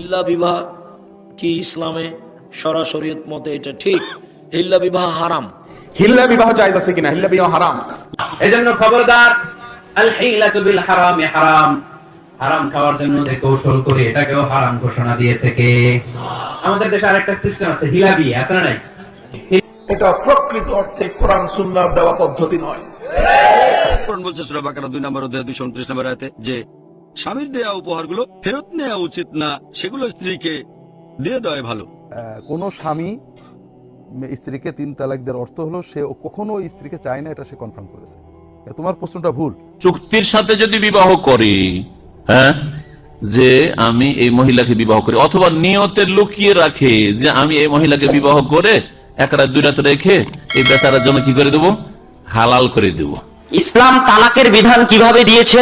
হিল্লা বিবাহ কি ইসলামে সরাসরি মতে এটা ঠিক? হিল্লা বিবাহ হারাম। হিল্লা বিবাহ জায়েজ আছে কিনা? হিল্লা বিবাহ হারাম। এজন্য খবরদার আল হিলাতু বিল হারামি হারাম। হারাম খাওয়ার জন্য যে কৌশল করে এটাকেও হারাম ঘোষণা দিয়েছে কে? আমাদের দেশে আরেকটা সিস্টেম আছে হিলা বিয়ে আছে না নাই? এটা প্রকৃত অর্থে কোরআন সুন্নার দেওয়া পদ্ধতি নয়। কোরআন বলছে সূরা বাকারা 2 নম্বর অধ্যায় 229 নম্বর আয়াতে যে স্বামীর দেয়া উপহারগুলো ফেরত নেওয়া উচিত না সেগুলো স্ত্রীকে দিয়ে দেওয়া ভালো। কোনো স্বামী স্ত্রীকে তিন তালাক দেওয়ার অর্থ হলো সে কখনো স্ত্রীকে চায় না এটা সে কনফার্ম করেছে। তোমার প্রশ্নটা ভুল। চুক্তির সাথে যদি বিবাহ করি হ্যাঁ যে আমি এই মহিলাকে বিবাহ করি অথবা নিয়তে লুকিয়ে রাখে যে আমি এই মহিলাকে বিবাহ করে এক রাত দুই রাত রেখে এই বেচারার জন্য কি করে দেব? হালাল করে দেব। ইসলাম তালাকের বিধান কীভাবে দিয়েছে?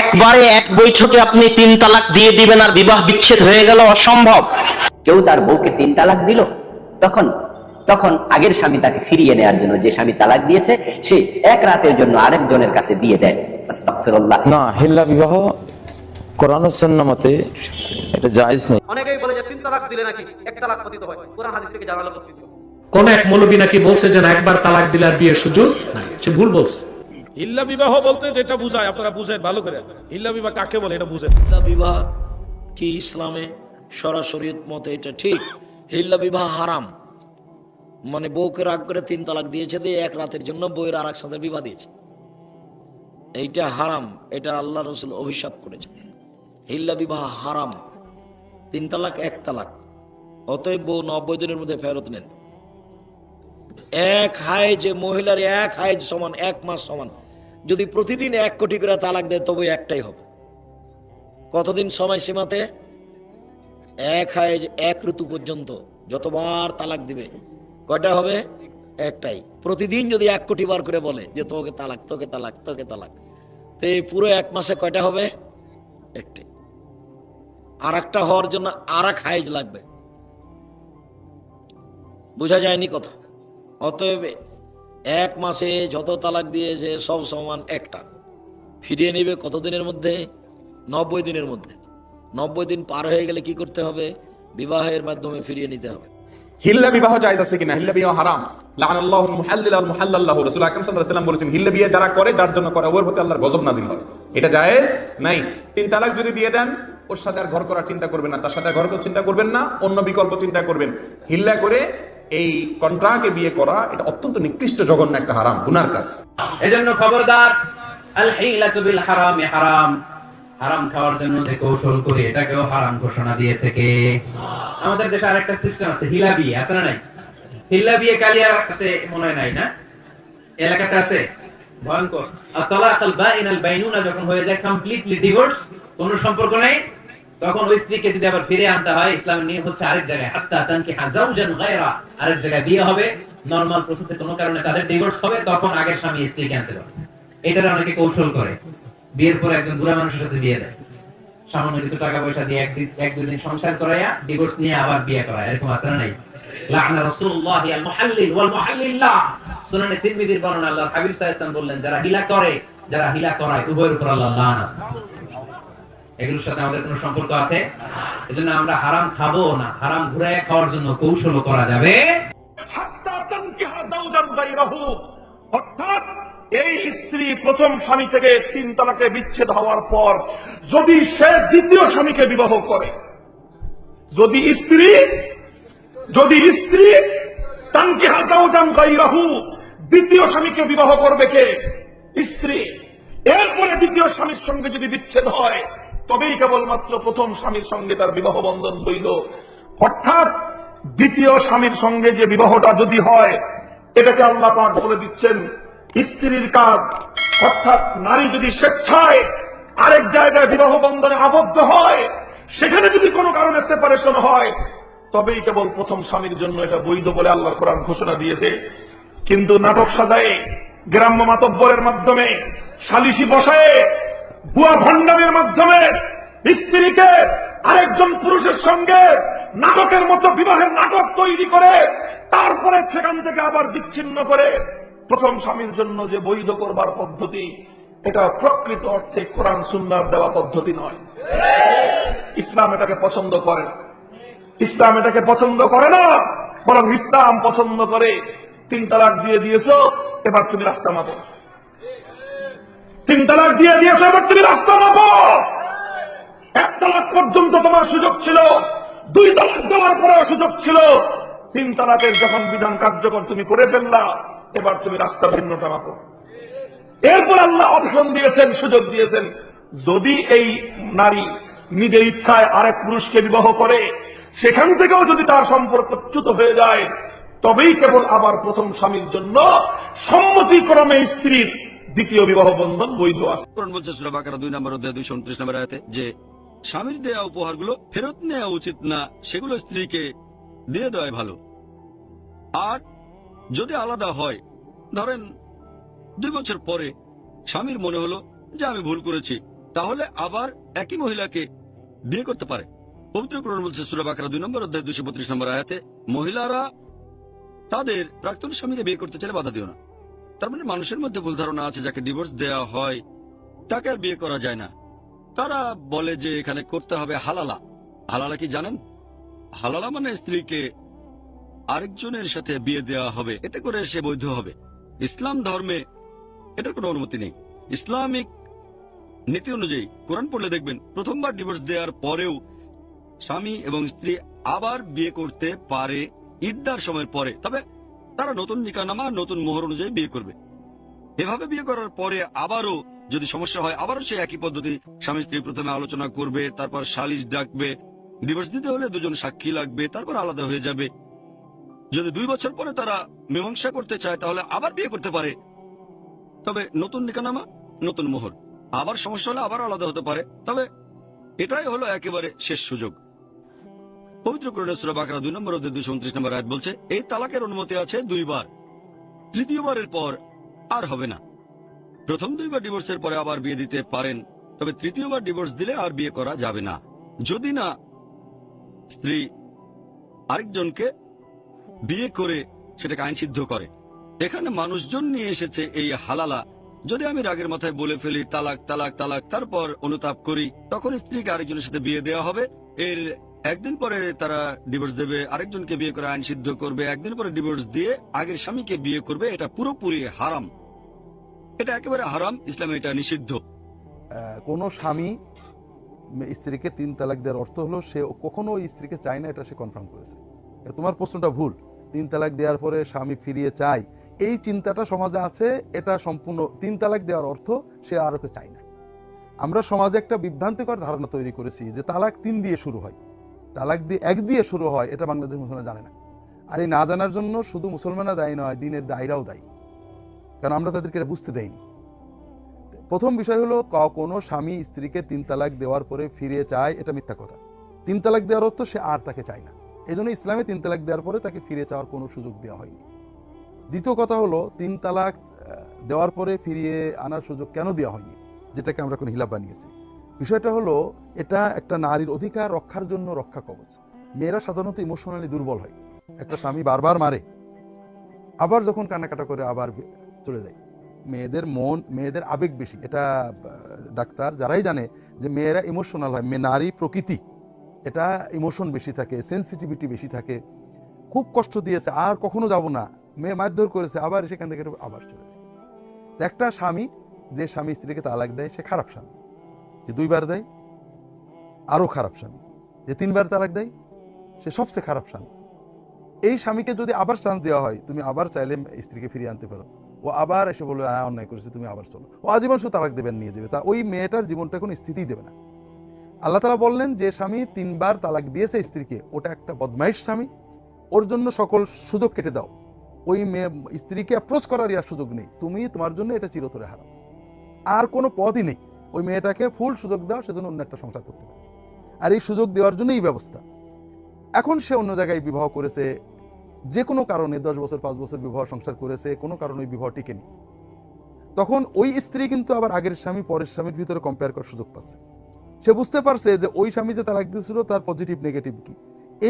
একবারে এক বৈঠকে আপনি তিন তালাক দিয়ে দিবেন আর বিবাহ বিচ্ছেদ হয়ে গেল অসম্ভব। কেউ তার বউকে তিন তালাক দিল তখন তখন আগের স্বামী তাকে ফিরিয়ে নেওয়ার জন্য যে স্বামী তালাক দিয়েছে সে এক রাতের জন্য আরেকজনের কাছে দিয়ে দেয়। আস্তাগফিরুল্লাহ। না হিল্লা বিবাহ কোরআন ও সুন্নাহ মতে এটা জায়েজ নেই। অনেকেই বলে যে তিন তালাক দিলে নাকি এক তালাক পতিত হয়। কোরআন হাদিস থেকে জানালো কোন এক মৌলবী নাকি বলছে যে একবার তালাক দিলে আর বিয়ের সুযোগ নাই। সে ভুল বলছে। হিল্লা বিবাহ বলতে যেটা বুঝায়, আপনারা বুঝেন, ভালো করে। হিল্লা বিবাহ কাকে বলে, এটা বুঝেন। হিল্লা বিবাহ কি ইসলামে সরাসরি মতে, এটা ঠিক। হিল্লা বিবাহ হারাম। মানে বউকে রাগ করে তিন তালাক দিয়েছে দিয়ে এক রাতের জন্য বউয়ের আর এক সাথে বিবাহ দিয়েছে। এইটা হারাম, এটা আল্লাহ রসুল অভিশাপ করেছে হিল্লা বিবাহ হারাম। তিন তালাক, এক তালাক। অতএব বউ নব্বই দিনের মধ্যে ফেরত নেন। এক হায় যে মহিলার এক হাইজ সমান, এক মাস সমান। যদি প্রতিদিন এক কোটি করে তালাক দেয়, তবে একটাই হবে। কতদিন সময় সীমাতে এক হাইজ এক ঋতু পর্যন্ত যতবার তালাক দিবে, কয়টা হবে? একটাই। প্রতিদিন যদি এক কোটি বার করে বলে যে তোকে তালাক তোকে তালাক তোকে তালাক, তো এই পুরো এক মাসে কয়টা হবে? একটাই আর একটা হওয়ার জন্য আর এক হাইজ লাগবে। বোঝা যায়নি কথা? অতএব এক মাসে যত তালাক দিয়েছে, সব সমান একটা। ফিরিয়ে নেবে কত দিনের মধ্যে? নব্বই দিনের মধ্যে। নব্বই দিন পার হয়ে গেলে কি করতে হবে? বিবাহের মাধ্যমে ফিরিয়ে নিতে হবে। হিল্লা বিবাহ জায়েজ আছে কিনা? হিল্লা বিবাহ হারাম। লাআনাল্লাহুল মুহাল্লিল ওয়াল মুহাল্লাল্লাহু রাসূল আকরাম সাল্লাল্লাহু আলাইহি হিল্লা বিয়ে যারা করে, যার জন্য করে, ওর প্রতি আল্লাহর গজব নাযিল হয়। এটা জায়েজ? নাই। তিন তালাক যদি দিয়ে দেন, ওর সাথে আর ঘর করার চিন্তা করবেন না। তার সাথে ঘর করার চিন্তা করবেন না, অন্য বিকল্প চিন্তা করবেন। হিল্লা করে এই কন্ট্রাকে বিয়ে করা এটা অত্যন্ত নিকৃষ্ট জঘন্য একটা হারাম, গুনার কাজ। এজন্য খবরদার আল হিলাতু বিল হারামি। হারাম হারাম খাওয়ার জন্য যে কৌশল করে এটাকেও হারাম ঘোষণা দিয়েছে কে? আমাদের দেশে আরেকটা সিস্টেম আছে হিলা বিয়ে আছে না নাই? হিল্লা বিয়ে কালিয়াতে মনে নাই না? এলাকাতে আছে? ভয়ঙ্কর। আর তালাক আল বাইন আল বাইনুনা যখন হয়ে যায় কমপ্লিটলি ডিভোর্স কোনো সম্পর্ক নেই? তখন ওই স্ত্রীকে যদি আবার ফিরে আনতে হয়, ইসলামের নিয়ম হচ্ছে আরেক জায়গায়, হাত্তা তানকি হাজাউজান গায়রা আরেক জায়গায় বিয়ে হবে নরমাল প্রসেসে কোনো কারণে তাদের ডিভোর্স হবে, তখন আগের স্বামী স্ত্রীকে আনতে পারবে। এটার অনেকে কৌশল করে। বিয়ের পর একজন বুড়া মানুষের সাথে বিয়ে দেয়। সামান্য কিছু টাকা পয়সা দিয়ে একদিন এক দুই দিন সংসার করাইয়া ডিভোর্স নিয়ে আবার বিয়ে করায়। এরকম আছে না নাই? লাআনা রাসূলুল্লাহ আল মুহাল্লিল ওয়াল মুহাল্লিল্লাহ সুনানে তিরমিজির বর্ণনা আল্লাহ হাবিব সাল্লাল্লাহু আলাইহি বললেন, যারা হিলা করে, যারা হিলা করায়, উভয়ের উপর আল্লাহ লানাত। এগুলোর সাথে আমাদের কোনো সম্পর্ক আছে? এজন্য আমরা হারাম খাব না। হারাম ঘুরায় খাওয়ার জন্য কৌশল করা যাবে। এই স্ত্রী প্রথম স্বামী থেকে তিন তালাকে বিচ্ছেদ হওয়ার পর যদি সে দ্বিতীয় স্বামীকে বিবাহ করে, যদি স্ত্রী যদি স্ত্রী তানকিহা যাওজান গায়রাহু দ্বিতীয় স্বামীকে বিবাহ করবে কে? স্ত্রী। এরপরে দ্বিতীয় স্বামীর সঙ্গে যদি বিচ্ছেদ হয় তবেই কেবলমাত্র প্রথম স্বামীর সঙ্গে তার বিবাহ বন্ধন হইল। অর্থাৎ দ্বিতীয় স্বামীর সঙ্গে যে বিবাহটা যদি হয়, এটাকে আল্লাহ পাক বলে দিচ্ছেন স্ত্রীর কাজ। অর্থাৎ নারী যদি স্বেচ্ছায় আরেক জায়গায় বিবাহ বন্ধনে আবদ্ধ হয়, সেখানে যদি কোনো কারণে সেপারেশন হয়, তবেই কেবল প্রথম স্বামীর জন্য এটা বৈধ বলে আল্লাহ কোরআন ঘোষণা দিয়েছে। কিন্তু নাটক সাজায়, গ্রাম্য মাতব্বরের মাধ্যমে সালিশি বসায় ভুয়া ভণ্ডামের মাধ্যমে স্ত্রীকে আরেকজন পুরুষের সঙ্গে নাটকের মতো বিবাহের নাটক তৈরি করে, তারপরে সেখান থেকে আবার বিচ্ছিন্ন করে। প্রথম স্বামীর জন্য যে বৈধ করবার পদ্ধতি, এটা প্রকৃত অর্থে কোরআন সুন্নার দেওয়া পদ্ধতি নয়। ইসলাম এটাকে পছন্দ করে। ইসলাম এটাকে পছন্দ করে না, বরং ইসলাম পছন্দ করে। তিন তালাক দিয়ে দিয়েছ, এবার তুমি রাস্তা মাপো। তিন তালাক দিয়ে দিয়েছ, এবার তুমি রাস্তা মাপো। এক তালাক পর্যন্ত তোমার সুযোগ ছিল, দুই তালাক দেওয়ার পরেও সুযোগ ছিল। তিন তালাকের যখন বিধান কার্যকর তুমি করে ফেললা, এবার তুমি রাস্তা ভিন্নটা মাপো। এরপর আল্লাহ অপশন দিয়েছেন, সুযোগ দিয়েছেন। যদি এই নারী নিজের ইচ্ছায় আরেক পুরুষকে বিবাহ করে, সেখান থেকেও যদি তার সম্পর্ক চ্যুত হয়ে যায়, তবেই কেবল আবার প্রথম স্বামীর জন্য সম্মতিক্রমে স্ত্রীর দ্বিতীয় বিবাহ বন্ধন বৈধ আছে। বলছে, সূরা বাকারা দুই নম্বর অধ্যায় দুইশো উনত্রিশ নম্বর আয়াতে যে স্বামীর দেয়া উপহারগুলো ফেরত নেওয়া উচিত না, সেগুলো স্ত্রীকে দিয়ে দেওয়াই ভালো। আর যদি আলাদা হয়, ধরেন দুই বছর পরে স্বামীর মনে হলো যে আমি ভুল করেছি, তাহলে আবার একই মহিলাকে বিয়ে করতে পারে। পবিত্র কোরআন বলছে, সূরা বাকারা দুই নম্বর অধ্যায় দুইশো বত্রিশ নম্বর আয়াতে, মহিলারা তাদের প্রাক্তন স্বামীকে বিয়ে করতে চাইলে বাধা দিও না। তার মানে মানুষের মধ্যে ভুল ধারণা আছে যাকে ডিভোর্স দেওয়া হয়, তাকে আর বিয়ে করা যায় না। তারা বলে যে এখানে করতে হবে হালালা। হালালা কি জানেন? হালালা মানে স্ত্রীকে আরেকজনের সাথে বিয়ে দেওয়া হবে, এতে করে সে বৈধ হবে। ইসলাম ধর্মে এটার কোনো অনুমতি নেই। ইসলামিক নীতি অনুযায়ী কোরআন পড়লে দেখবেন, প্রথমবার ডিভোর্স দেওয়ার পরেও স্বামী এবং স্ত্রী আবার বিয়ে করতে পারে ইদ্দার সময়ের পরে। তবে তারা নতুন নিকানামা, নতুন মোহর অনুযায়ী বিয়ে করবে। এভাবে বিয়ে করার পরে আবারও যদি সমস্যা হয়, আবারও সেই একই পদ্ধতি, স্বামী স্ত্রী প্রথমে আলোচনা করবে, তারপর সালিশ ডাকবে ডিভোর্স দিতে হলে দুজন সাক্ষী লাগবে, তারপর আলাদা হয়ে যাবে। যদি দুই বছর পরে তারা মীমাংসা করতে চায়, তাহলে আবার বিয়ে করতে পারে। তবে নতুন নিকানামা, নতুন মোহর। আবার সমস্যা হলে আবার আলাদা হতে পারে। তবে এটাই হলো একেবারে শেষ সুযোগ। পবিত্র বাকরা দুই নম্বর অধ্যায় দুইশো উনত্রিশ নম্বর আয়াত বলছে এই তালাকের অনুমতি আছে দুইবার। তৃতীয়বারের পর আর হবে না। প্রথম দুইবার ডিভোর্সের পরে আবার বিয়ে দিতে পারেন, তবে তৃতীয়বার ডিভোর্স দিলে আর বিয়ে করা যাবে না। যদি না, স্ত্রী আরেকজনকে বিয়ে করে সেটাকে আইন সিদ্ধ করে। এখানে মানুষজন নিয়ে এসেছে এই হালালা। যদি আমি রাগের মাথায় বলে ফেলি, তালাক তালাক তালাক, তারপর অনুতাপ করি, তখন স্ত্রীকে আরেকজনের সাথে বিয়ে দেওয়া হবে। এর একদিন পরে তারা ডিভোর্স দেবে, আরেকজনকে বিয়ে করে আইন সিদ্ধ করবে, একদিন পরে ডিভোর্স দিয়ে আগের স্বামীকে বিয়ে করবে, এটা পুরোপুরি হারাম। এটা একেবারে হারাম, ইসলামে এটা নিষিদ্ধ। কোনো স্বামী স্ত্রীকে তিন তালাক দেওয়ার অর্থ হলো সে কখনো স্ত্রীকে চায় না, এটা সে কনফার্ম করেছে। তোমার প্রশ্নটা ভুল। তিন তালাক দেওয়ার পরে স্বামী ফিরিয়ে চায়। এই চিন্তাটা সমাজে আছে, এটা সম্পূর্ণ তিন তালাক দেওয়ার অর্থ সে আর ওকে চায় না। আমরা সমাজে একটা বিভ্রান্তিকর ধারণা তৈরি করেছি যে তালাক তিন দিয়ে শুরু হয়। তালাক দিয়ে এক দিয়ে শুরু হয়, এটা বাংলাদেশ মুসলমান জানে না। আর এই না জানার জন্য শুধু মুসলমানরা দায়ী নয়, দিনের দায়ীরাও দায়ী। কারণ আমরা তাদেরকে এটা বুঝতে দেইনি? প্রথম বিষয় হলো কোনো স্বামী স্ত্রীকে তিন তালাক দেওয়ার পরে ফিরে চায়, এটা মিথ্যা কথা। তিন তালাক দেওয়ার অর্থ সে আর তাকে চায় না। এই জন্য ইসলামে তিন তালাক দেওয়ার পরে তাকে ফিরে চাওয়ার কোনো সুযোগ দেওয়া হয়নি। দ্বিতীয় কথা হলো, তিন তালাক দেওয়ার পরে ফিরিয়ে আনার সুযোগ কেন দেওয়া হয়নি? যেটাকে আমরা কোনো হিলাপ বানিয়েছি। বিষয়টা হলো, এটা একটা নারীর অধিকার রক্ষার জন্য রক্ষা কবচ। মেয়েরা সাধারণত ইমোশনালি দুর্বল হয়। একটা স্বামী বারবার মারে, আবার যখন কান্নাকাটা করে আবার চলে যায়। মেয়েদের মন, মেয়েদের আবেগ বেশি। এটা ডাক্তার যারাই জানে যে মেয়েরা ইমোশনাল হয় মেয়ে নারী প্রকৃতি, এটা ইমোশন বেশি থাকে সেন্সিটিভিটি বেশি থাকে। খুব কষ্ট দিয়েছে, আর কখনো যাব না। মেয়ে মারধর করেছে, আবার সেখান থেকে আবার চলে যায়। একটা স্বামী, যে স্বামী স্ত্রীকে তালাক দেয়, সে খারাপ স্বামী। যে দুইবার দেয় আরও খারাপ স্বামী। যে তিনবার তালাক দেয়, সে সবচেয়ে খারাপ স্বামী। এই স্বামীকে যদি আবার চান্স দেওয়া হয়, তুমি আবার চাইলে স্ত্রীকে ফিরিয়ে আনতে পারো। ও আবার এসে বলবে হ্যাঁ অন্যায় করেছে, তুমি আবার চলো। ও আজীবন শুধু তালাক দেবেন, নিয়ে যাবে। তা ওই মেয়েটার জীবনটা কোনো স্থিতিই দেবে না। আল্লাহ তালা বললেন যে স্বামী তিনবার তালাক দিয়েছে স্ত্রীকে, ওটা একটা বদমাইশ স্বামী। ওর জন্য সকল সুযোগ কেটে দাও। ওই মেয়ে, স্ত্রীকে অ্যাপ্রোচ করার আর সুযোগ নেই। তুমি তোমার জন্য এটা চিরতরে হারাম আর কোনো পথই নেই। ওই মেয়েটাকে ফুল সুযোগ দাও সেজন্য অন্য একটা সংসার করতে পারে। আর এই সুযোগ দেওয়ার জন্য এই ব্যবস্থা। এখন সে অন্য জায়গায় বিবাহ করেছে, যে কোনো কারণে দশ বছর, পাঁচ বছর বিবাহ সংসার করেছে, কোনো কারণে ওই বিবাহ টিকেনি। তখন ওই স্ত্রী কিন্তু আবার আগের স্বামী, পরের স্বামীর ভিতরে কম্পেয়ার করার সুযোগ পাচ্ছে। সে বুঝতে পারছে যে ওই স্বামী যে তালাক দিয়েছিল তার পজিটিভ নেগেটিভ কি?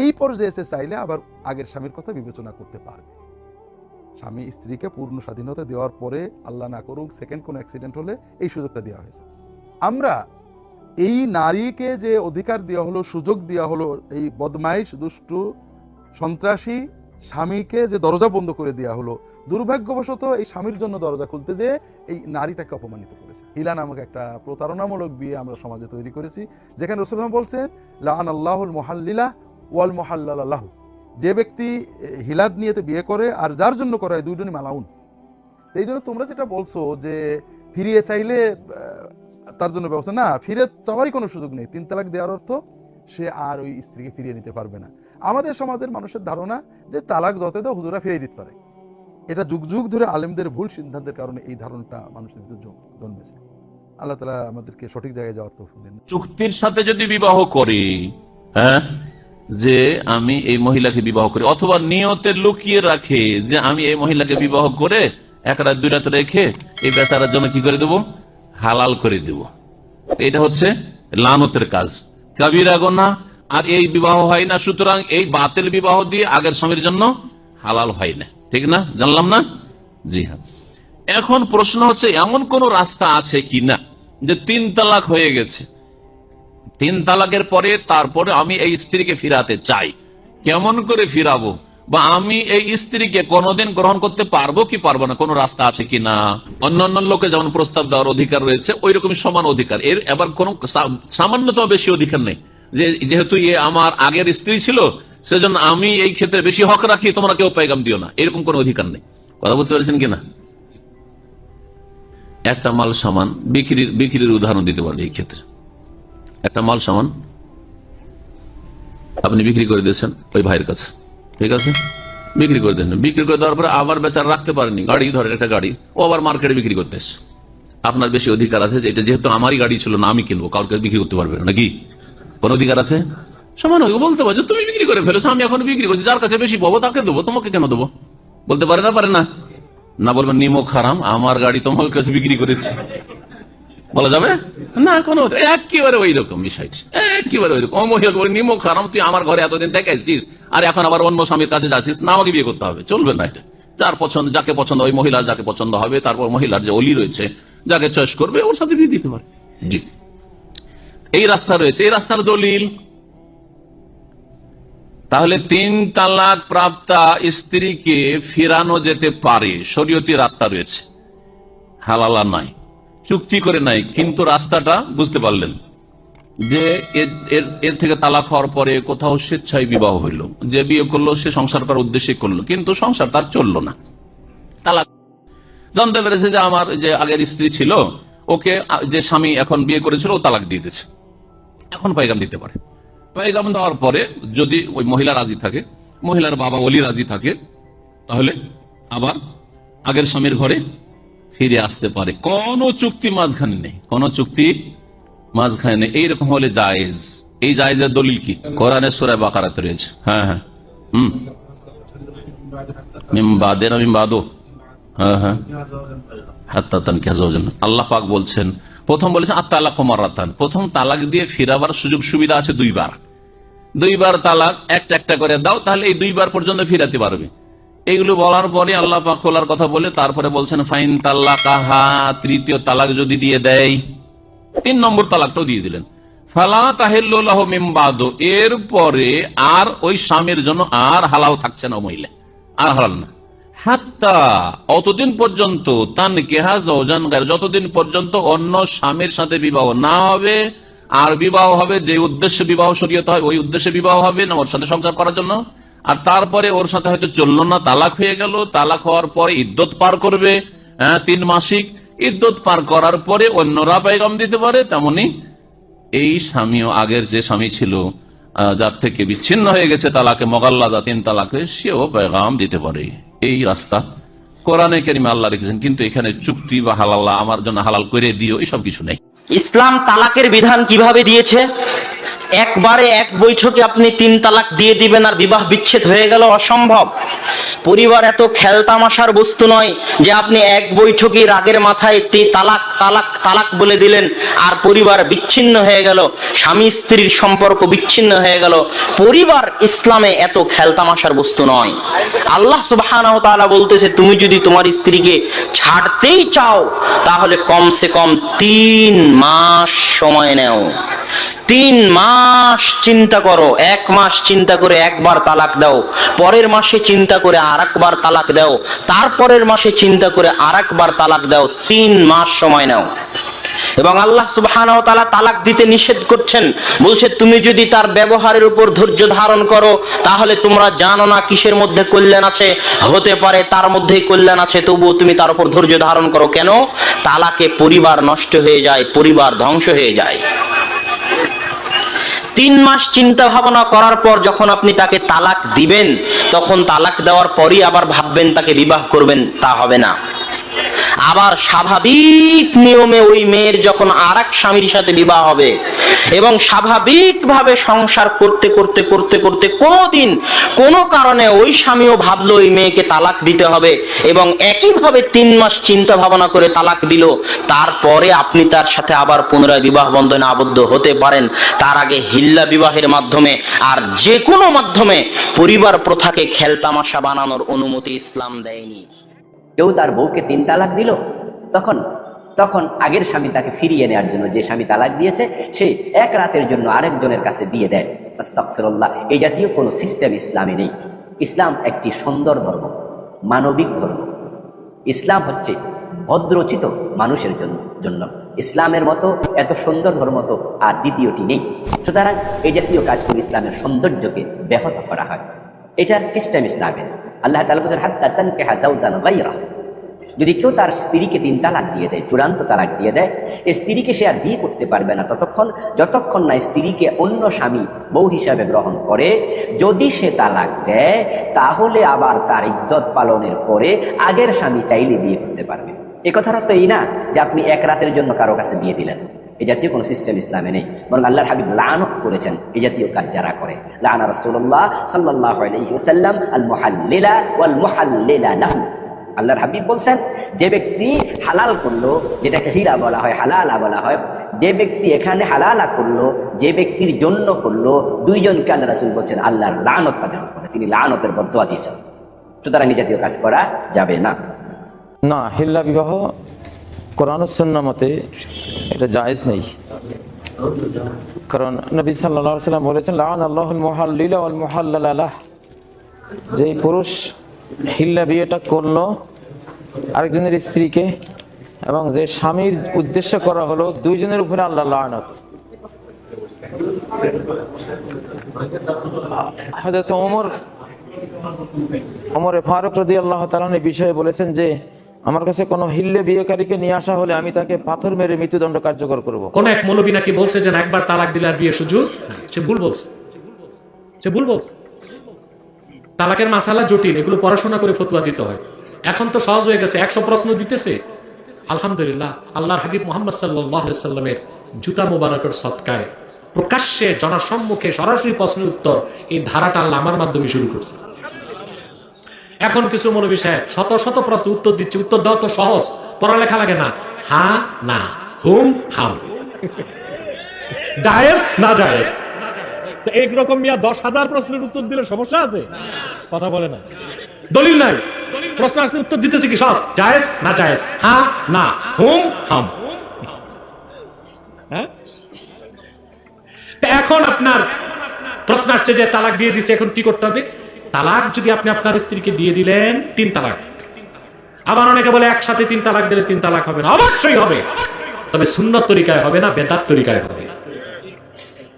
এই পর্যায়ে সে চাইলে আবার আগের স্বামীর কথা বিবেচনা করতে পারবে। স্বামী স্ত্রীকে পূর্ণ স্বাধীনতা দেওয়ার পরে আল্লাহ না করুক সেকেন্ড কোনো অ্যাক্সিডেন্ট হলে এই সুযোগটা দেওয়া হয়েছে। আমরা এই নারীকে যে অধিকার দেওয়া হলো, সুযোগ দেওয়া হলো, এই বদমাইশ, দুষ্টু, সন্ত্রাসী স্বামীকে যে দরজা বন্ধ করে দেওয়া হলো, দুর্ভাগ্যবশত এই স্বামীর জন্য দরজা খুলতে যে এই নারীটাকে অপমানিত করেছে। হিলা নামক একটা প্রতারণামূলক বিয়ে আমরা সমাজে তৈরি করেছি, যেখানে রসুলাম বলছেন লান আল্লাহুল মহাল্লিলা ওয়াল মহাল্লাহ যে ব্যক্তি হিলাদ নিয়েতে বিয়ে করে আর যার জন্য করে দুইজনই মালাউন। এই জন্য তোমরা যেটা বলছো যে ফিরিয়ে চাইলে তার জন্য ব্যবস্থা না, ফিরে চাওয়ারই কোনো সুযোগ নেই। তিন তালাক দেওয়ার অর্থ সে আর ওই স্ত্রীকে ফিরিয়ে নিতে পারবে না। আমাদের সমাজের মানুষের ধারণা যে তালাক যত দাও হুজুরা ফিরিয়ে দিতে পারে। এটা যুগ যুগ ধরে আলেমদের ভুল সিদ্ধান্তের কারণে এই ধারণাটা মানুষের ভিতরে জন্মেছে। আল্লাহ তালা আমাদেরকে সঠিক জায়গায় যাওয়ার তো দেন। চুক্তির সাথে যদি বিবাহ করি হ্যাঁ যে আমি এই মহিলাকে বিবাহ করি, অথবা নিয়তে লুকিয়ে রাখে যে আমি এই মহিলাকে বিবাহ করে এক রাত, দুই রাত রেখে এই বেচারার জন্য কি করে দেব? হালাল করে দেব। এটা হচ্ছে লানতের কাজ। কাবিরা গোনা, আর এই বিবাহ হয় না, সুতরাং এই বাতিল বিবাহ দিয়ে আগের স্বামীর জন্য হালাল হয় না। ঠিক না? জানলাম না? জি হ্যাঁ। এখন প্রশ্ন হচ্ছে, এমন কোন রাস্তা আছে কি না যে তিন তালাক হয়ে গেছে? তিন তালাকের পরে, তারপরে আমি এই স্ত্রীকে ফিরাতে চাই। কেমন করে ফিরাবো? বা আমি এই স্ত্রীকে কোনোদিন গ্রহণ করতে পারব কি পারব না, কোনো রাস্তা আছে কি না? অন্যান্য লোকের যেমন প্রস্তাব দেওয়ার অধিকার রয়েছে ওই রকমই সমান অধিকার। এর এবার কোন সামান্যতম বেশি অধিকার নেই। যে, যেহেতু এ আমার আগের স্ত্রী ছিল, সেজন্য আমি এই ক্ষেত্রে বেশি হক রাখি, তোমরা কেউ পেগাম দিও না। এরকম কোনো অধিকার নেই। কথা বুঝতে পারছেন কিনা? একটা মাল সামান বিক্রির বিক্রির উদাহরণ দিতে পারেন এই ক্ষেত্রে। একটা মাল সামান, আপনি বিক্রি করে দিয়েছেন ওই ভাইয়ের কাছে। ঠিক আছে? বিক্রি করে দেন। বিক্রি করে দেওয়ার পরে আবার বেচার রাখতে পারেনি। গাড়ি, ধরেন একটা গাড়ি, ও আবার মার্কেটে বিক্রি করতে আপনার বেশি অধিকার আছে যে এটা যেহেতু আমারই গাড়ি ছিল না আমি কিনবো, কাউকে বিক্রি করতে পারবে নাকি? কোন অধিকার আছে? সমান ওকে বলতে পারছ তুমি বিক্রি করে ফেলেছো, আমি এখন বিক্রি করছি, যার কাছে বেশি পাবো তাকে দেবো, তোমাকে কেন দেবো? বলতে পারে না পারে না? না বলবেন, নিমক হারাম, আমার গাড়ি তোমার কাছে বিক্রি করেছি। বলা যাবে? না, কোনো একেবারে ওই রকম একেবারে ওই রকম নিমক হারাম তুই আমার ঘরে এতদিন থেকে আর এখন আবার অন্য স্বামীর কাছে যাচ্ছিস, না আমাকে বিয়ে করতে হবে। চলবে না এটা। যার পছন্দ যাকে পছন্দ, ওই মহিলার যাকে পছন্দ হবে, তারপর মহিলার যে অলি রয়েছে, যাকে চয়েস করবে, ওর সাথে বিয়ে দিতে পারে। জি। এই রাস্তা রয়েছে। এই রাস্তার দলিল, তাহলে তিন তালাক প্রাপ্তা স্ত্রীকে ফিরানো যেতে পারে। শরীয়তি রাস্তা রয়েছে। হালালা নাই চুক্তি করে নাই, কিন্তু রাস্তাটা বুঝতে পারলেন যে এর- থেকে তালাক হওয়ার পরে কোথাও স্বেচ্ছায় বিবাহ হইল। যে বিয়ে করল, সে সংসার করার উদ্দেশ্যে করল, কিন্তু সংসার তার চলল না। তালাক। জানতে পেরেছে যে আমার যে আগের স্ত্রী ছিল, ওকে যে স্বামী এখন বিয়ে করেছিল, ও তালাক দিয়ে দিয়েছে। এখন পাইগাম দিতে পারে। পাইগাম দেওয়ার পরে যদি ওই মহিলা রাজি থাকে, মহিলার বাবা অলি রাজি থাকে, তাহলে আবার আগের স্বামীর ঘরে ফিরে আসতে পারে। কোন চুক্তি মাঝখানে নেই। কোন চুক্তি মাঝখানে নেই। এইরকম হলে জায়েজ। এই জায়েজের দলিল কি? কোরআনের সুরায় বাকারাতে রয়েছে। হ্যাঁ হ্যাঁ। হ্যাঁ হ্যাঁ। বলছেন, প্রথম বলেছেন প্রথম তালাক দিয়ে ফিরাবার সুযোগ সুবিধা আছে দুইবার। দুইবার তালাক, একটা একটা করে দাও, তাহলে এই দুইবার পর্যন্ত ফিরাতে পারবে। এইগুলো বলার পরে আল্লাহ পাক খোলার কথা বলে তারপরে বলছেন, ফাইন তাল্লাক তৃতীয় তালাক যদি দিয়ে দেয়, তিন নম্বর তালাকটাও দিয়ে দিলেন। এরপরে আর ওই স্বামীর জন্য আর হালাল থাকছে না মহিলা, আর হালাল না। হাত্তা অতদিন পর্যন্ত তান কেহাজ যতদিন পর্যন্ত অন্য স্বামীর সাথে বিবাহ না হবে, আর বিবাহ হবে যে উদ্দেশ্যে বিবাহ শরীয়ত হয়, ওই উদ্দেশ্যে বিবাহ হবে না, ওর সাথে সংসার করার জন্য। আর তারপরে ওর সাথে হয়তো চলল না তালাক হয়ে গেল। তালাক হওয়ার পরে ইদ্যত পার করবে হ্যাঁ, তিন মাসিক। ইদ্যত পার করার পরে অন্যরা পেগম দিতে পারে তেমনি এই স্বামীও আগের যে স্বামী ছিল যার থেকে বিচ্ছিন্ন হয়ে গেছে তালাকে মগাল্লা যা তিন তালাকে সেও পেগাম দিতে পারে। এই রাস্তা কোরআনে কেরিমে আল্লাহ রেখেছেন কিন্তু এখানে চুক্তি বা হালাল্লাহ আমার জন্য হালাল করে দিও এসব কিছু নেই। ইসলাম তালাকের বিধান কীভাবে দিয়েছে? একবারে এক বৈঠকে আপনি তিন তালাক দিয়ে দিবেন আর বিবাহ বিচ্ছেদ হয়ে গেল অসম্ভব। পরিবার এত খেলতামাশার বস্তু নয় যে আপনি এক বৈঠকে রাগের মাথায় তালাক তালাক তালাক বলে দিলেন আর পরিবার বিচ্ছিন্ন হয়ে গেল, স্বামী স্ত্রীর সম্পর্ক বিচ্ছিন্ন হয়ে গেল। পরিবার ইসলামে এত খেলতামাশার বস্তু নয়। আল্লাহ তাআলা বলতেছে, তুমি যদি তোমার স্ত্রীকে ছাড়তেই চাও, তাহলে কমসে কম তিন মাস সময় নেও। তিন মাস চিন্তা করো, এক মাস চিন্তা করে একবার তালাক দাও, পরের মাসে চিন্তা করে আর একবার তালাক দাও, তারপরের মাসে চিন্তা করে আর একবার তালাক দাও, তিন মাস সময় নাও। এবং আল্লাহ সুবহানাহু ওয়া তাআলা তালাক দিতে নিষেধ করছেন, বলছে তুমি যদি তার ব্যবহারের উপর ধৈর্য ধারণ করো, তাহলে তোমরা জানো না কিসের মধ্যে কল্যাণ আছে, হতে পারে তার মধ্যেই কল্যাণ আছে, তবুও তুমি তার উপর ধৈর্য ধারণ করো। কেন? তালাকে পরিবার নষ্ট হয়ে যায়, পরিবার ধ্বংস হয়ে যায়। তিন মাস চিন্তা ভাবনা করার পর যখন আপনি তাকে তালাক দিবেন, তখন তালাক দেওয়ার পরই আবার ভাববেন তাকে বিবাহ করবেন, তা হবে না। আবার স্বাভাবিক নিয়মে ওই মেয়ের যখন আর স্বামীর সাথে বিবাহ হবে এবং স্বাভাবিকভাবে সংসার করতে করতে করতে করতে কোনোদিন কোনো কারণে ওই স্বামীও ভাবলো ওই মেয়েকে তালাক দিতে হবে এবং একইভাবে তিন মাস চিন্তা ভাবনা করে তালাক দিল। তারপরে আপনি তার সাথে আবার পুনরায় বিবাহ বন্ধনে আবদ্ধ হতে পারেন। তার আগে হিল্লা বিবাহের মাধ্যমে আর যে কোনো মাধ্যমে পরিবার প্রথাকে খেলতামাশা বানানোর অনুমতি ইসলাম দেয়নি। কেউ তার বউকে তিন তালাক দিল, তখন তখন আগের স্বামী তাকে ফিরিয়ে নেওয়ার জন্য যে স্বামী তালাক দিয়েছে, সে এক রাতের জন্য আরেকজনের কাছে দিয়ে দেয়। আস্তাগফিরুল্লাহ, এই জাতীয় কোনো সিস্টেম ইসলামে নেই। ইসলাম একটি সুন্দর ধর্ম, মানবিক ধর্ম। ইসলাম হচ্ছে ভদ্রচিত মানুষের জন্য জন্য। ইসলামের মতো এত সুন্দর ধর্ম তো আর দ্বিতীয়টি নেই। সুতরাং এই জাতীয় কাজগুলো ইসলামের সৌন্দর্যকে ব্যাহত করা হয়। এটা সিস্টেম ইসলামের আল্লাহ তালা বলছেন, হাত্তা তানকিহা যাওজান গায়রা। যদি কেউ তার স্ত্রীকে তিন তালাক দিয়ে দেয়, চূড়ান্ত তালাক দিয়ে দেয় স্ত্রীকে সে আর বিয়ে করতে পারবে না। ততক্ষণ, যতক্ষণ না স্ত্রীকে অন্য স্বামী বউ হিসাবে গ্রহণ করে, যদি সে তালাক দেয়, তাহলে আবার তার ইদ্যত পালনের পরে আগের স্বামী চাইলে বিয়ে করতে পারবে। এ কথাটা তো এই না যে আপনি এক রাতের জন্য কারও কাছে বিয়ে দিলেন। এই জাতীয় কোনো সিস্টেম ইসলামে নেই। বরং আল্লাহর হাবিব লানত করেছেন এই জাতীয় কাজ যারা করে। লানা রাসূলুল্লাহ সাল্লাল্লাহু আলাইহি ওয়াসাল্লাম আল মুহাল্লিলা ওয়াল মুহাল্লিলা লাহু। আল্লাহর হাবিব বলছেন, যে ব্যক্তি হালাল করল, যেটাকে হীরা বলা হয়, হালালা বলা হয়, যে ব্যক্তি এখানে হালালা করল, যে ব্যক্তির জন্য করল, দুইজনকে আল্লাহ রাসূল বলছেন, আল্লাহর লানত তাদের উপরে। তিনি লানতের বদয়া দিয়েছেন। সুতরাং এই জাতীয় কাজ করা যাবে না। না, হিল্লা বিবাহ কোরআন সন্না মতে এটা জায়েজ নেই। কারণ নবী আলাইহি সাল্লাম বলেছেন লাআন আল্লাহুল মুহাল্লিলা ওয়াল মুহাল্লালাহ যেই পুরুষ হিল্লা বিয়েটা করল, আরেকজনের স্ত্রীকে, এবং যে স্বামীর উদ্দেশ্য করা হলো, দুইজনের উপরে আল্লাহ লানত। হযরত ওমর, ওমরে ফারুক রাদিয়াল্লাহু তাআলা এই বিষয়ে বলেছেন যে আমার কাছে কোনো হিল্লে বিয়েকারীকে নিয়ে আসা হলে আমি তাকে পাথর মেরে মৃত্যুদণ্ড কার্যকর করব। কোন এক মৌলবী নাকি বলছে যে একবার তালাক দিলে আর বিয়ে সুযোগ? সে ভুল বলছে। সে ভুল বলছে। তালাকের মাসালা জটিল, এগুলো পড়াশোনা করে ফতুয়া দিতে হয়। এখন তো সহজ হয়ে গেছে, একশো প্রশ্ন দিতেছে। আলহামদুলিল্লাহ, আল্লাহর হাবিব মোহাম্মদ সাল্লামের জুতা মোবারকের সৎকায় প্রকাশ্যে, জনসম্মুখে সরাসরি প্রশ্নের উত্তর এই ধারাটা আল্লাহ আমার মাধ্যমে শুরু করছে। এখন কিছু মৌলবী সাহেব শত শত প্রশ্ন উত্তর দিচ্ছে উত্তর দেওয়া তো সহজ পড়ালেখা লাগে না। হা না হুম হাম। জায়েজ না জায়েজ? তো এইরকম মিয়া দশ হাজার প্রশ্নের উত্তর দিলে সমস্যা আছে? কথা বলে না। দলিল নাই। প্রশ্ন আসলে উত্তর দিতেছে কি সব? জায়েজ না জায়েজ? হ্যাঁ না হুম হাম। হ্যাঁ? তা এখন আপনার প্রশ্ন আসছে যে তালাক দিয়ে দিছে এখন কি করতে হবে? তালাক যদি আপনি আপনার স্ত্রীকে দিয়ে দিলেন, তিন তালাক। আবার অনেকে বলে একসাথে তিন তালাক দিলে তিন তালাক হবে না। অবশ্যই হবে। তবে সুন্নত তরিকায় হবে না, বেদাত তরিকায় হবে।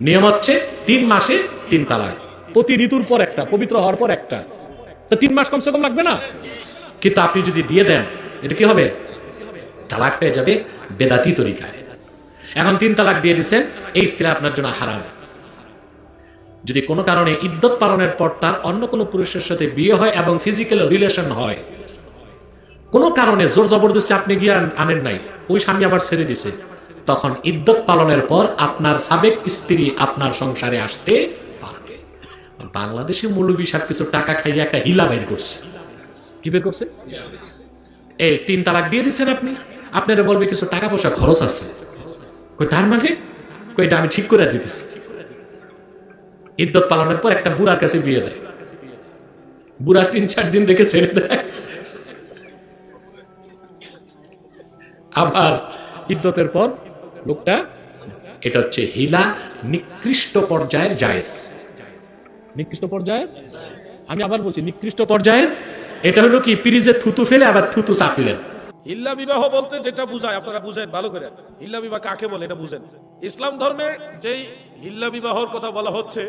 নিয়ম হচ্ছে তিন মাসে তিন তালাক। প্রতি ঋতুর পর একটা, পবিত্র হওয়ার পর একটা। তো তিন মাস কমসে কম লাগবে না? কিন্তু আপনি যদি দিয়ে দেন, এটা কি হবে? তালাক পেয়ে যাবে বেদাতি তরিকায়। এখন তিন তালাক দিয়ে দিচ্ছেন এই স্ত্রী আপনার জন্য হারাম। যদি কোনো কারণে ইদ্যত পালনের পর তার অন্য কোনো পুরুষের সাথে বিয়ে হয় এবং ফিজিক্যাল রিলেশন হয়, কোনো কারণে জোর জবরদস্তি আপনি গিয়ে আনেন নাই, ওই স্বামী আবার ছেড়ে দিছে, তখন ইদ্যত পালনের পর আপনার সাবেক স্ত্রী আপনার সংসারে আসতে পারবে। বাংলাদেশে মৌলবী সাহেব কিছু টাকা খাইয়ে একটা হিলা বের করছে। কি বের করছে? এই তিন তালাক দিয়ে দিচ্ছেন আপনি। আপনারা বলবে কিছু টাকা পয়সা খরচ আছে। তার মানে? আমি ঠিক করে দিতেছি। ইদ্যত পালনের পর একটা বুড়ার কাছে বিয়ে দেয়। বুড়া তিন, চার দিন রেখে ছেড়ে দেয়। আবার ইদ্যতের পর লোকটা, এটা হচ্ছে হিলা নিকৃষ্ট পর্যায়ের জায়েজ। নিকৃষ্ট পর্যায়ে আমি আবার বলছি, নিকৃষ্ট পর্যায়ে এটা হলো কি, পিরিজে থুতু ফেলে আবার থুতু চাপিলেন। হিল্লা বিবাহ বলতে যেটা বুঝায়, আপনারা বুঝেন, ভালো করে। হিল্লা বিবাহ কাকে বলে, এটা বুঝেন। ইসলাম ধর্মে যেই হিল্লা বিবাহর কথা বলা হচ্ছে,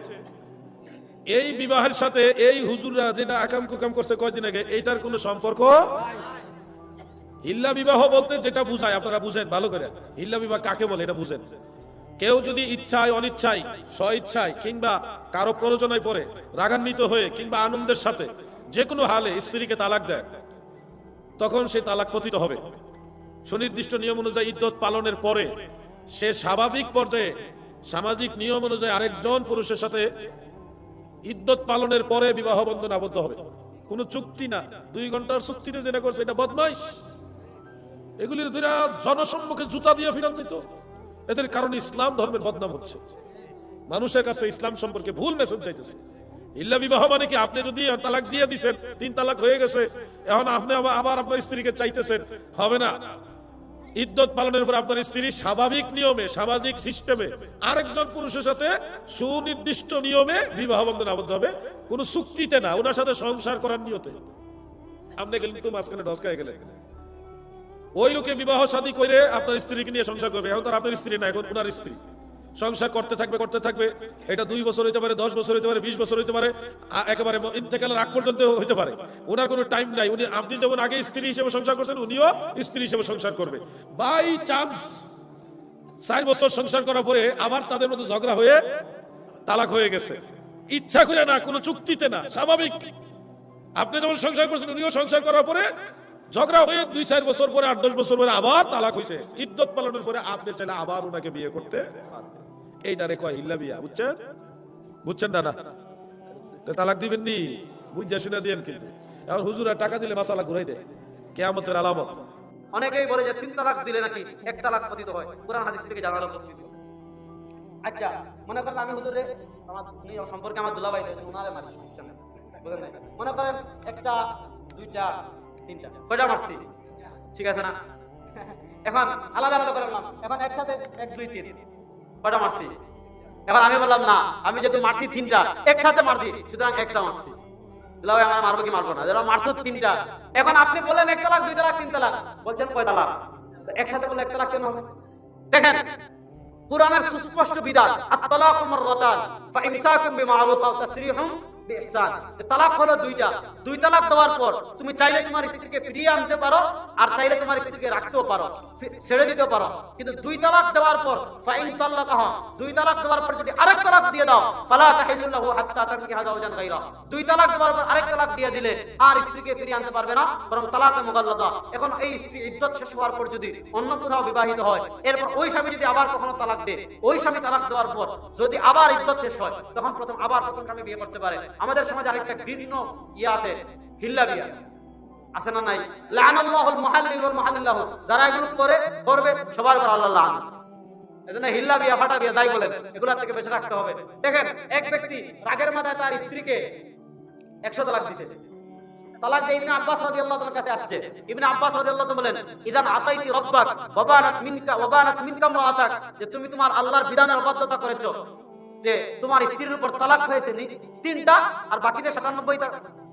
এই বিবাহের সাথে এই হুজুররা যেটা আকাম কুকাম করছে কয়দিন আগে, এইটার কোনো সম্পর্ক হিল্লা বিবাহ বলতে যেটা বুঝায়, আপনারা বুঝেন, ভালো করে। হিল্লা বিবাহ কাকে বলে, এটা বুঝেন। কেউ যদি ইচ্ছায়, অনিচ্ছায় স্ব ইচ্ছায় কিংবা কারও প্রয়োজনায় পড়ে, রাগান্বিত হয়ে কিংবা আনন্দের সাথে যে কোনো হালে স্ত্রীকে তালাক দেয় তখন সে তালাক পতিত হবে। সুনির্দিষ্ট নিয়ম অনুযায়ী ইদ্যত পালনের পরে সে স্বাভাবিক পর্যায়ে সামাজিক নিয়ম অনুযায়ী আরেকজন পুরুষের সাথে ইদ্যত পালনের পরে বিবাহ বন্ধন আবদ্ধ হবে। কোনো চুক্তি না। দুই ঘণ্টার চুক্তিতে যেটা করছে এটা বদমাইশ। এগুলির দুইরা জনসম্মুখে জুতা দিয়ে ফিরান যেত এদের কারণে ইসলাম ধর্মের বদনাম হচ্ছে। মানুষের কাছে ইসলাম সম্পর্কে ভুল মেসেজ চাইতেছে ইল্লা বিবাহ মানে কি? আপনি যদি তালাক দিয়ে দিছেন, তিন তালাক হয়ে গেছে, এখন আপনি আবার- আপনার স্ত্রীকে চাইতেছেন, হবে না। ইদ্যত পালনের পর আপনার স্ত্রী স্বাভাবিক নিয়মে, সামাজিক সিস্টেমে আরেকজন পুরুষের সাথে সুনির্দিষ্ট নিয়মে বিবাহ বন্ধন আবদ্ধ হবে। কোনো চুক্তিতে না, ওনার সাথে সংসার করার নিয়তে। আপনি গেলেন তো মাঝখানে ডসকায় গেলেন। ওই লোকে বিবাহ শাদী করে আপনার স্ত্রীকে নিয়ে সংসার করবে, এখন তার আপনার স্ত্রী না, এখন ওনার স্ত্রী। সংসার করতে থাকবে করতে থাকবে। এটা দুই বছর হইতে পারে, দশ বছর হইতে পারে, বিশ বছর হইতে পারে একেবারে ইন্তেকালের আগ পর্যন্ত হইতে পারে। ওনার কোনো টাইম নাই। উনি আপনি যেমন আগে স্ত্রী হিসেবে সংসার করছেন, উনিও স্ত্রী হিসেবে সংসার করবে। বাই চান্স চার বছর সংসার করার পরে আবার তাদের মধ্যে ঝগড়া হয়ে তালাক হয়ে গেছে। ইচ্ছা করে না, কোনো চুক্তিতে না, স্বাভাবিক। আপনি যেমন সংসার করছেন, উনিও সংসার করার পরে ঝগড়া হয়ে দুই, চার বছর পরে, আট, দশ বছর পরে আবার তালাক হয়েছে ইদ্যত পালনের পরে আপনি চাইলে আবার ওনাকে বিয়ে করতে পারবেন। এইটারে কয়, ইল্লা বিয়া। বুঝছেন? বুঝছেন না না? তালাক দিবেন নি বুঝা শুনে দিয়েন কিন্তু। এখন হুজুরা টাকা দিলে মাসালা ঘুরাই দেয়। কেয়ামতের আলামত। অনেকেই বলে যে তিন তালাক দিলে নাকি এক তালাক পতিত হয়। কোরআন হাদিস থেকে জানার আচ্ছা মনে করেন আমি হুজুরে, আমার উনি সম্পর্কে আমার দুলাভাই উনারে মারি মনে করেন একটা, দুইটা, তিনটা, কয়টা মারছি? ঠিক আছে না? এখন আলাদা আলাদা করে এখন একসাথে এক, দুই, তিন। কয়টা মারছি? এখন আমি বললাম, না, আমি যেহেতু মারছি তিনটা, একসাথে মারছি, সুতরাং একটা মারছি। আমার আপনি এক তালাক, দুই তালাক, তিন তালাক। বলছেন, কয় তালাক? একসাথে এক তালাক দেখেন, কোরআনের সুস্পষ্ট বিধান তাসরিহুম। এখন এই স্ত্রী ইদ্যত শেষ হওয়ার পর যদি অন্য কোথাও বিবাহিত হয়, এরপর ওই স্বামী যদি আবার কখনো তালাক দেয়, ওই স্বামী তালাক দেওয়ার পর যদি আবার ইদ্যত শেষ হয়, তখন প্রথম আবার প্রথম স্বামী বিয়ে করতে পারে। আমাদের সমাজে আরেকটা ঘৃণ্য ইয়ে আছে, হিল্লা বিয়া আছে না নাই? যারা এগুলো করে, করবে, সবার উপর আল্লাহ তার স্ত্রীকে দিয়ে কাছে আসছে। বলেন যে তুমি তোমার আল্লাহর বিধানের অবাধ্যতা করেছ। যে তোমার স্ত্রীর উপর তালাক হয়েছে তিনটা, আর বাকিদের 97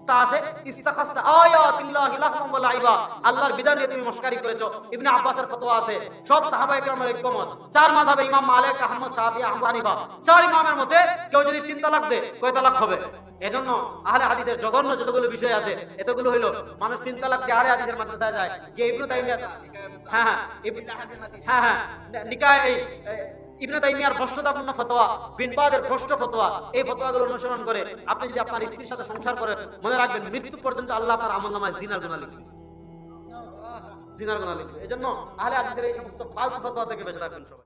টা আছে, ইস্তাখাস্তা আয়াতিল্লাহি লাহম ওয়া লাইবা। আল্লাহর বিধান নিয়ে তুমি মস্কারি করেছ। ইবনে আব্বাসের ফতোয়া আছে। সব সাহাবায়ে কেরামের ঐকমত চার মাযহাবের ইমাম মালিক, আহমদ, শাফি, আবু হানিফা। চার ইমামের মতে কেউ যদি তিন তালাক দেয়, কয় তালাক হবে? এজন্য আহলে হাদিসের জঘন্য যতগুলো বিষয় আছে, এতগুলো হইল, মানুষ তিন তালাক দিয়ে হাদিসের মাদ্রাসায় যায়। হ্যাঁ হ্যাঁ হ্যাঁ হ্যাঁ নিকায় ইবনে তাইমিয়ার ভ্রষ্টতাপূর্ণ ফতোয়া, বিন বাদের ভ্রষ্ট ফতোয়া, এই ফতোয়াগুলো অনুসরণ করে আপনি যদি আপনার স্ত্রীর সাথে সংসার করেন, মনে রাখবেন মৃত্যু পর্যন্ত আল্লাহ আপনার আমল নামায় জিনার গুণা জিনার লিখবে। এই জন্য আহলে হাদিসের এই সমস্ত ফালতু ফতোয়া থেকে বেঁচে থাকবেন সবাই।